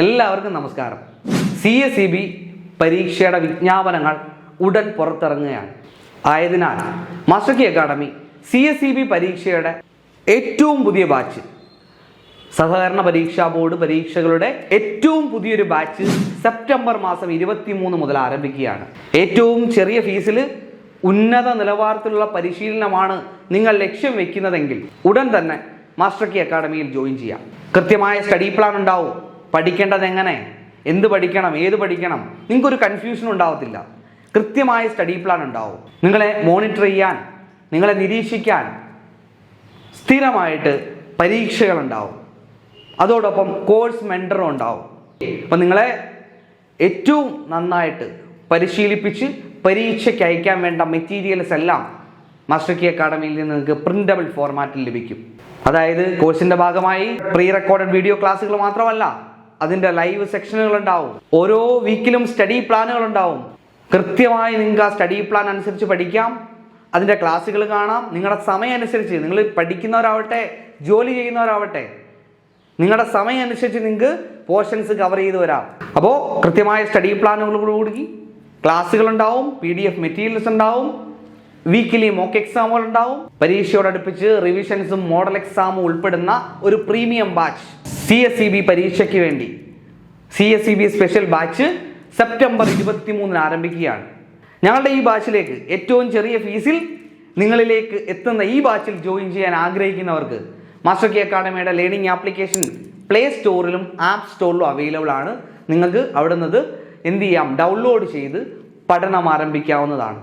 എല്ലാവർക്കും നമസ്കാരം. C S E B പരീക്ഷയുടെ വിജ്ഞാപനങ്ങൾ ഉടൻ പുറത്തിറങ്ങുകയാണ്. ആയതിനാൽ master academy academy C S E B പരീക്ഷയുടെ ഏറ്റവും പുതിയ ബാച്ച് സഹകരണ പരീക്ഷാ ബോർഡ് പരീക്ഷകളുടെ ഏറ്റവും പുതിയൊരു ബാച്ച് സെപ്റ്റംബർ മാസം ഇരുപത്തി മൂന്ന് മുതൽ ആരംഭിക്കുകയാണ്. ഏറ്റവും ചെറിയ ഫീസിൽ ഉന്നത നിലവാരത്തിലുള്ള പരിശീലനമാണ് നിങ്ങൾ ലക്ഷ്യം വെക്കുന്നതെങ്കിൽ ഉടൻ തന്നെ മാസ്റ്റർ കി അക്കാഡമിയിൽ ജോയിൻ ചെയ്യാം. കൃത്യമായ സ്റ്റഡി പ്ലാൻ ഉണ്ടാവും. പഠിക്കേണ്ടത് എങ്ങനെ എന്ത് പഠിക്കണം? ഏത് പഠിക്കണം? നിങ്ങൾക്കൊരു കൺഫ്യൂഷൻ ഉണ്ടാവത്തില്ല. കൃത്യമായ സ്റ്റഡി പ്ലാൻ ഉണ്ടാവും. നിങ്ങളെ മോണിറ്റർ ചെയ്യാൻ നിങ്ങളെ നിരീക്ഷിക്കാൻ സ്ഥിരമായിട്ട് പരീക്ഷകളുണ്ടാവും അതോടൊപ്പം കോഴ്സ് മെന്ററും ഉണ്ടാവും. അപ്പം നിങ്ങളെ ഏറ്റവും നന്നായിട്ട് പരിശീലിപ്പിച്ച് പരീക്ഷയ്ക്ക് അയക്കാൻ വേണ്ട മെറ്റീരിയൽസ് എല്ലാം മാസ്റ്റർ കി അക്കാഡമിയിൽ നിന്ന് നിങ്ങൾക്ക് പ്രിന്റബിൾ ഫോർമാറ്റിൽ ലഭിക്കും. അതായത് കോഴ്സിന്റെ ഭാഗമായി പ്രീ റെക്കോർഡഡ് വീഡിയോ ക്ലാസ്സുകൾ മാത്രമല്ല അതിന്റെ ലൈവ് സെക്ഷനുകൾ ഉണ്ടാവും ഓരോ വീക്കിലും സ്റ്റഡി പ്ലാനുകൾ ഉണ്ടാവും കൃത്യമായി നിങ്ങൾക്ക് ആ സ്റ്റഡി പ്ലാൻ അനുസരിച്ച് പഠിക്കാം. അതിന്റെ ക്ലാസ്സുകൾ കാണാം. നിങ്ങളുടെ സമയം അനുസരിച്ച് നിങ്ങൾ പഠിക്കുന്നവരാവട്ടെ ജോലി ചെയ്യുന്നവരാവട്ടെ നിങ്ങളുടെ സമയം അനുസരിച്ച് നിങ്ങൾക്ക് പോർഷൻസ് കവർ ചെയ്ത് വരാം. അപ്പോൾ കൃത്യമായ സ്റ്റഡി പ്ലാനുകളോടുകൂടി ക്ലാസ്സുകൾ ഉണ്ടാവും പി ഡി എഫ് മെറ്റീരിയൽസ് ഉണ്ടാവും വീക്കിലി മോക്ക് എക്സാമുകൾ ഉണ്ടാവും പരീക്ഷയോടടുപ്പിച്ച് റിവിഷൻസും മോഡൽ എക്സാമും ഉൾപ്പെടുന്ന ഒരു premium batch C S C B പരീക്ഷയ്ക്ക് വേണ്ടി. C S C B special batch September ഇരുപത്തി മൂന്നിന് ആരംഭിക്കുകയാണ്. ഞങ്ങളുടെ ഈ ബാച്ചിലേക്ക് ഏറ്റവും ചെറിയ ഫീസിൽ നിങ്ങളിലേക്ക് എത്തുന്ന ഈ ബാച്ചിൽ ജോയിൻ ചെയ്യാൻ ആഗ്രഹിക്കുന്നവർക്ക് മാസ്റ്റർ കി അക്കാഡമിയുടെ ലേണിംഗ് ആപ്ലിക്കേഷൻ പ്ലേ സ്റ്റോറിലും ആപ്പ് സ്റ്റോറിലും അവൈലബിൾ ആണ്. നിങ്ങൾക്ക് അവിടെ നിന്ന് എന്ത് ചെയ്യാം? ഡൗൺലോഡ് ചെയ്ത് പഠനം ആരംഭിക്കാവുന്നതാണ്.